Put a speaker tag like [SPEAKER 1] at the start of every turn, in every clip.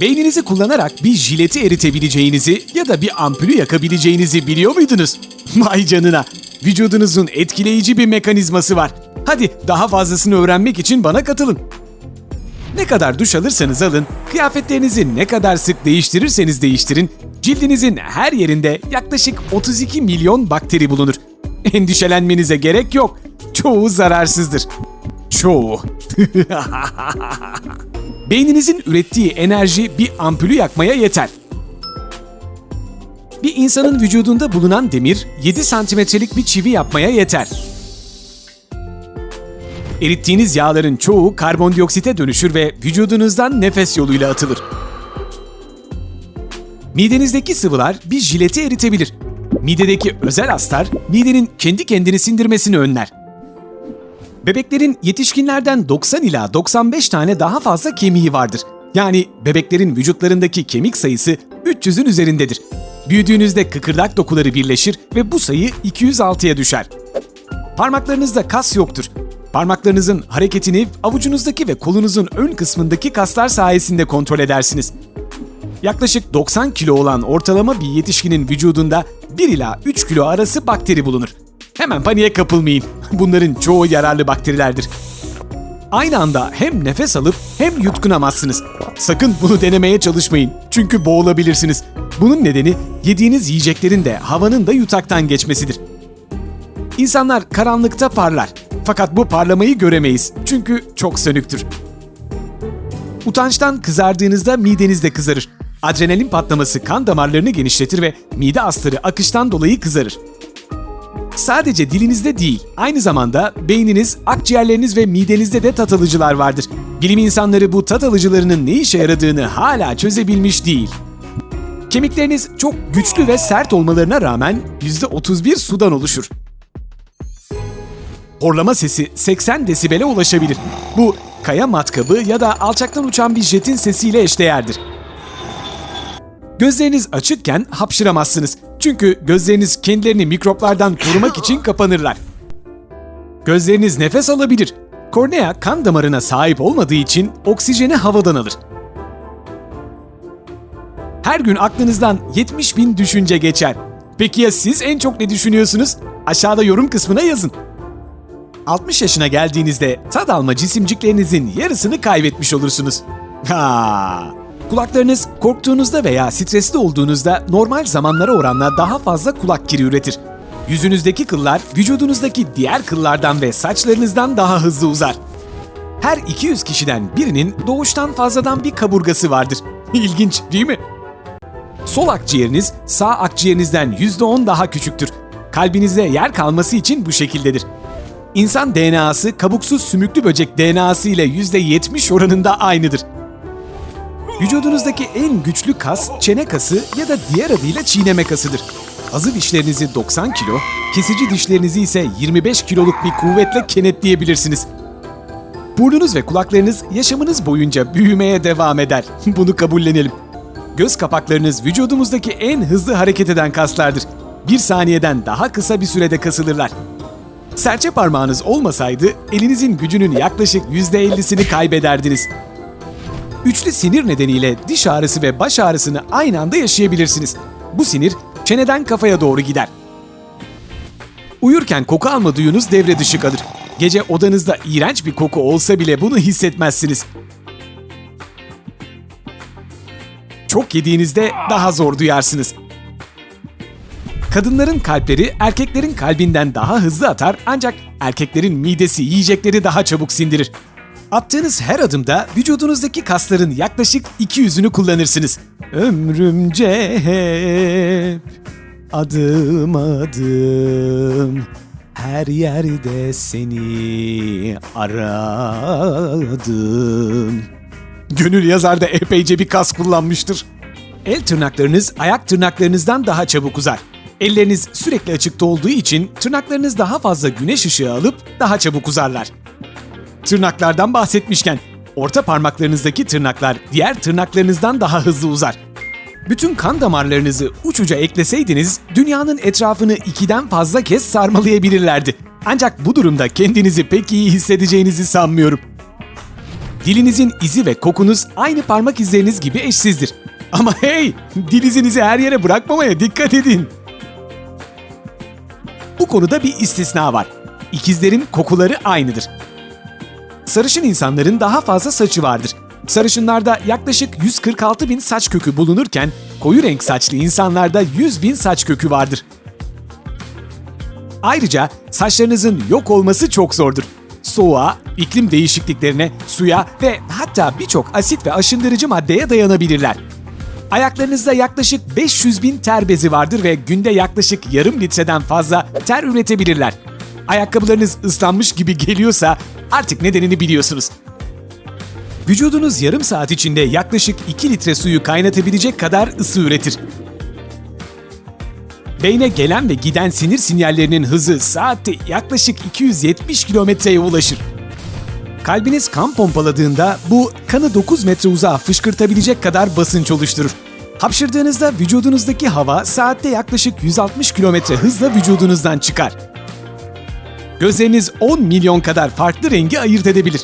[SPEAKER 1] Beyninizi kullanarak bir jileti eritebileceğinizi ya da bir ampulü yakabileceğinizi biliyor muydunuz? Vay canına! Vücudunuzun etkileyici bir mekanizması var. Hadi daha fazlasını öğrenmek için bana katılın. Ne kadar duş alırsanız alın, kıyafetlerinizi ne kadar sık değiştirirseniz değiştirin, cildinizin her yerinde yaklaşık 32 milyon bakteri bulunur. Endişelenmenize gerek yok. Çoğu zararsızdır. Çoğu. Beyninizin ürettiği enerji bir ampulü yakmaya yeter. Bir insanın vücudunda bulunan demir 7 santimetrelik bir çivi yapmaya yeter. Erittiğiniz yağların çoğu karbondioksite dönüşür ve vücudunuzdan nefes yoluyla atılır. Midenizdeki sıvılar bir jileti eritebilir. Midedeki özel astar midenin kendi kendini sindirmesini önler. Bebeklerin yetişkinlerden 90 ila 95 tane daha fazla kemiği vardır. Yani bebeklerin vücutlarındaki kemik sayısı 300'ün üzerindedir. Büyüdüğünüzde kıkırdak dokuları birleşir ve bu sayı 206'ya düşer. Parmaklarınızda kas yoktur. Parmaklarınızın hareketini avucunuzdaki ve kolunuzun ön kısmındaki kaslar sayesinde kontrol edersiniz. Yaklaşık 90 kilo olan ortalama bir yetişkinin vücudunda 1 ila 3 kilo arası bakteri bulunur. Hemen paniğe kapılmayın. Bunların çoğu yararlı bakterilerdir. Aynı anda hem nefes alıp hem yutkunamazsınız. Sakın bunu denemeye çalışmayın. Çünkü boğulabilirsiniz. Bunun nedeni yediğiniz yiyeceklerin de havanın da yutaktan geçmesidir. İnsanlar karanlıkta parlar. Fakat bu parlamayı göremeyiz. Çünkü çok sönüktür. Utançtan kızardığınızda mideniz de kızarır. Adrenalin patlaması kan damarlarını genişletir ve mide astarı akıştan dolayı kızarır. Sadece dilinizde değil, aynı zamanda beyniniz, akciğerleriniz ve midenizde de tat alıcılar vardır. Bilim insanları bu tat alıcılarının ne işe yaradığını hala çözebilmiş değil. Kemikleriniz çok güçlü ve sert olmalarına rağmen %31 sudan oluşur. Horlama sesi 80 desibele ulaşabilir. Bu kaya matkabı ya da alçaktan uçan bir jetin sesiyle eşdeğerdir. Gözleriniz açıkken hapşıramazsınız. Çünkü gözleriniz kendilerini mikroplardan korumak için kapanırlar. Gözleriniz nefes alabilir. Kornea kan damarına sahip olmadığı için oksijeni havadan alır. Her gün aklınızdan 70 bin düşünce geçer. Peki ya siz en çok ne düşünüyorsunuz? Aşağıda yorum kısmına yazın. 60 yaşına geldiğinizde tad alma cisimciklerinizin yarısını kaybetmiş olursunuz. Ha. Kulaklarınız korktuğunuzda veya stresli olduğunuzda normal zamanlara oranla daha fazla kulak kiri üretir. Yüzünüzdeki kıllar vücudunuzdaki diğer kıllardan ve saçlarınızdan daha hızlı uzar. Her 200 kişiden birinin doğuştan fazladan bir kaburgası vardır. İlginç değil mi? Sol akciğeriniz sağ akciğerinizden %10 daha küçüktür. Kalbinizde yer kalması için bu şekildedir. İnsan DNA'sı kabuksuz sümüklü böcek DNA'sı ile %70 oranında aynıdır. Vücudunuzdaki en güçlü kas çene kası ya da diğer adıyla çiğneme kasıdır. Azı dişlerinizi 90 kilo, kesici dişlerinizi ise 25 kiloluk bir kuvvetle kenetleyebilirsiniz. Burnunuz ve kulaklarınız yaşamınız boyunca büyümeye devam eder. Bunu kabullenelim. Göz kapaklarınız vücudumuzdaki en hızlı hareket eden kaslardır. Bir saniyeden daha kısa bir sürede kasılırlar. Serçe parmağınız olmasaydı elinizin gücünün yaklaşık %50'sini kaybederdiniz. Üçlü sinir nedeniyle diş ağrısı ve baş ağrısını aynı anda yaşayabilirsiniz. Bu sinir çeneden kafaya doğru gider. Uyurken koku alma duyunuz devre dışı kalır. Gece odanızda iğrenç bir koku olsa bile bunu hissetmezsiniz. Çok yediğinizde daha zor duyarsınız. Kadınların kalpleri erkeklerin kalbinden daha hızlı atar ancak erkeklerin midesi yiyecekleri daha çabuk sindirir. Attığınız her adımda vücudunuzdaki kasların yaklaşık 200'ünü kullanırsınız. Ömrümce hep adım adım her yerde seni aradım. Gönül yazar da epeyce bir kas kullanmıştır. El tırnaklarınız ayak tırnaklarınızdan daha çabuk uzar. Elleriniz sürekli açıkta olduğu için tırnaklarınız daha fazla güneş ışığı alıp daha çabuk uzarlar. Tırnaklardan bahsetmişken, orta parmaklarınızdaki tırnaklar diğer tırnaklarınızdan daha hızlı uzar. Bütün kan damarlarınızı uç uca ekleseydiniz, dünyanın etrafını ikiden fazla kez sarmalayabilirlerdi. Ancak bu durumda kendinizi pek iyi hissedeceğinizi sanmıyorum. Dilinizin izi ve kokunuz aynı parmak izleriniz gibi eşsizdir. Ama hey, dil izinizi her yere bırakmamaya dikkat edin. Bu konuda bir istisna var. İkizlerin kokuları aynıdır. Sarışın insanların daha fazla saçı vardır. Sarışınlarda yaklaşık 146 bin saç kökü bulunurken koyu renk saçlı insanlarda 100 bin saç kökü vardır. Ayrıca saçlarınızın yok olması çok zordur. Soğuğa, iklim değişikliklerine, suya ve hatta birçok asit ve aşındırıcı maddeye dayanabilirler. Ayaklarınızda yaklaşık 500 bin ter bezi vardır ve günde yaklaşık yarım litreden fazla ter üretebilirler. Ayakkabılarınız ıslanmış gibi geliyorsa artık nedenini biliyorsunuz. Vücudunuz yarım saat içinde yaklaşık 2 litre suyu kaynatabilecek kadar ısı üretir. Beyne gelen ve giden sinir sinyallerinin hızı saatte yaklaşık 270 kilometreye ulaşır. Kalbiniz kan pompaladığında bu kanı 9 metre uzağa fışkırtabilecek kadar basınç oluşturur. Hapşırdığınızda vücudunuzdaki hava saatte yaklaşık 160 kilometre hızla vücudunuzdan çıkar. Gözleriniz 10 milyon kadar farklı rengi ayırt edebilir.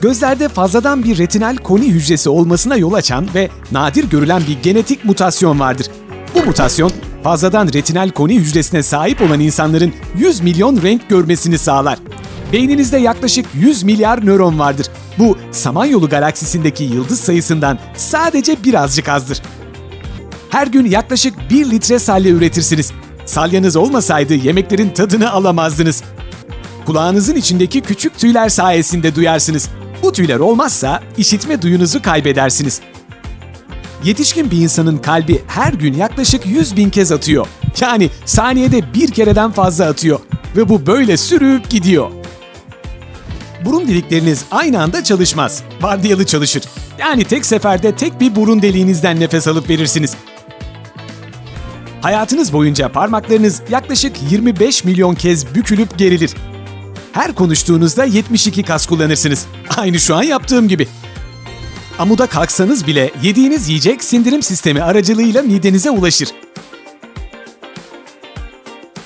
[SPEAKER 1] Gözlerde fazladan bir retinal koni hücresi olmasına yol açan ve nadir görülen bir genetik mutasyon vardır. Bu mutasyon fazladan retinal koni hücresine sahip olan insanların 100 milyon renk görmesini sağlar. Beyninizde yaklaşık 100 milyar nöron vardır. Bu Samanyolu galaksisindeki yıldız sayısından sadece birazcık azdır. Her gün yaklaşık 1 litre salya üretirsiniz. Salyanız olmasaydı yemeklerin tadını alamazdınız. Kulağınızın içindeki küçük tüyler sayesinde duyarsınız. Bu tüyler olmazsa işitme duyunuzu kaybedersiniz. Yetişkin bir insanın kalbi her gün yaklaşık 100 bin kez atıyor. Yani saniyede bir kereden fazla atıyor. Ve bu böyle sürüp gidiyor. Burun delikleriniz aynı anda çalışmaz. Vardiyalı çalışır. Yani tek seferde tek bir burun deliğinizden nefes alıp verirsiniz. Hayatınız boyunca parmaklarınız yaklaşık 25 milyon kez bükülüp gerilir. Her konuştuğunuzda 72 kas kullanırsınız. Aynı şu an yaptığım gibi. Amuda kalksanız bile yediğiniz yiyecek sindirim sistemi aracılığıyla midenize ulaşır.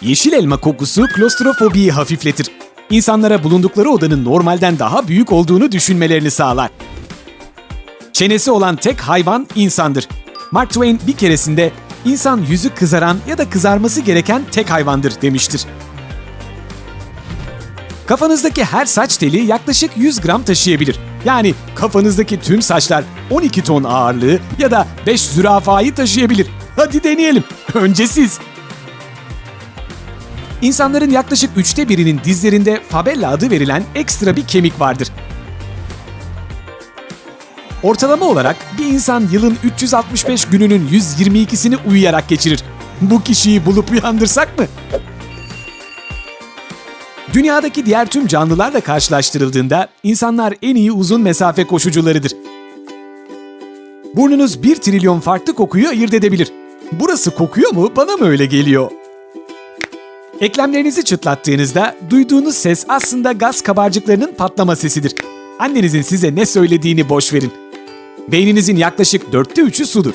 [SPEAKER 1] Yeşil elma kokusu klostrofobiyi hafifletir. İnsanlara bulundukları odanın normalden daha büyük olduğunu düşünmelerini sağlar. Çenesi olan tek hayvan insandır. Mark Twain bir keresinde insan yüzü kızaran ya da kızarması gereken tek hayvandır demiştir. Kafanızdaki her saç teli yaklaşık 100 gram taşıyabilir. Yani kafanızdaki tüm saçlar 12 ton ağırlığı ya da 5 zürafayı taşıyabilir. Hadi deneyelim. Önce siz. İnsanların yaklaşık üçte birinin dizlerinde fabella adı verilen ekstra bir kemik vardır. Ortalama olarak bir insan yılın 365 gününün 122'sini uyuyarak geçirir. Bu kişiyi bulup uyandırsak mı? Dünyadaki diğer tüm canlılarla karşılaştırıldığında insanlar en iyi uzun mesafe koşucularıdır. Burnunuz 1 trilyon farklı kokuyu ayırt edebilir. Burası kokuyor mu? Bana mı öyle geliyor? Eklemlerinizi çıtlattığınızda duyduğunuz ses aslında gaz kabarcıklarının patlama sesidir. Annenizin size ne söylediğini boş verin. Beyninizin yaklaşık dörtte üçü sudur.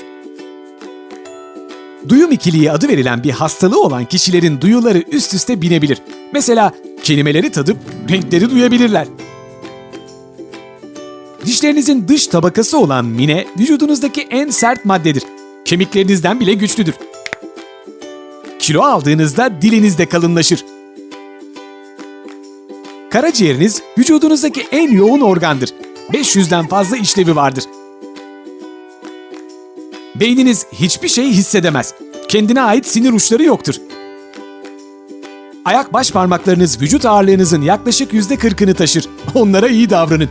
[SPEAKER 1] Duyum ikiliği adı verilen bir hastalığı olan kişilerin duyuları üst üste binebilir. Mesela kelimeleri tadıp renkleri duyabilirler. Dişlerinizin dış tabakası olan mine vücudunuzdaki en sert maddedir. Kemiklerinizden bile güçlüdür. Kilo aldığınızda diliniz de kalınlaşır. Karaciğeriniz vücudunuzdaki en yoğun organdır. 500'den fazla işlevi vardır. Beyniniz hiçbir şey hissedemez. Kendine ait sinir uçları yoktur. Ayak baş parmaklarınız vücut ağırlığınızın yaklaşık %40'ını taşır. Onlara iyi davranın.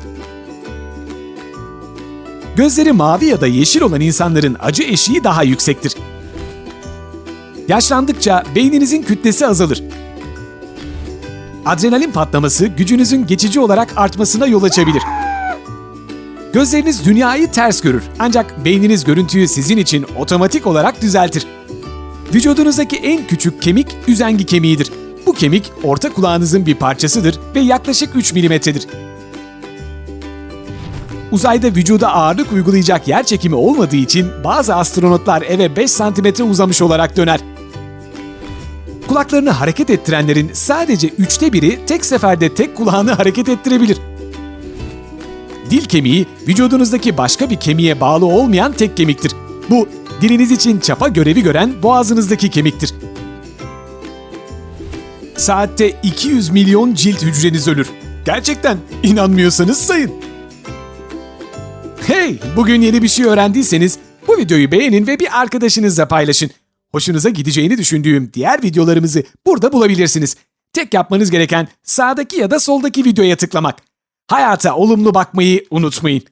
[SPEAKER 1] Gözleri mavi ya da yeşil olan insanların acı eşiği daha yüksektir. Yaşlandıkça beyninizin kütlesi azalır. Adrenalin patlaması gücünüzün geçici olarak artmasına yol açabilir. Gözleriniz dünyayı ters görür ancak beyniniz görüntüyü sizin için otomatik olarak düzeltir. Vücudunuzdaki en küçük kemik üzengi kemiğidir. Bu kemik orta kulağınızın bir parçasıdır ve yaklaşık 3 milimetredir. Uzayda vücuda ağırlık uygulayacak yer çekimi olmadığı için bazı astronotlar eve 5 santimetre uzamış olarak döner. Kulaklarını hareket ettirenlerin sadece üçte biri tek seferde tek kulağını hareket ettirebilir. Dil kemiği vücudunuzdaki başka bir kemiğe bağlı olmayan tek kemiktir. Bu diliniz için çapa görevi gören boğazınızdaki kemiktir. Saatte 200 milyon cilt hücreniz ölür. Gerçekten inanmıyorsanız sayın. Hey, bugün yeni bir şey öğrendiyseniz bu videoyu beğenin ve bir arkadaşınızla paylaşın. Hoşunuza gideceğini düşündüğüm diğer videolarımızı burada bulabilirsiniz. Tek yapmanız gereken sağdaki ya da soldaki videoya tıklamak. Hayata olumlu bakmayı unutmayın.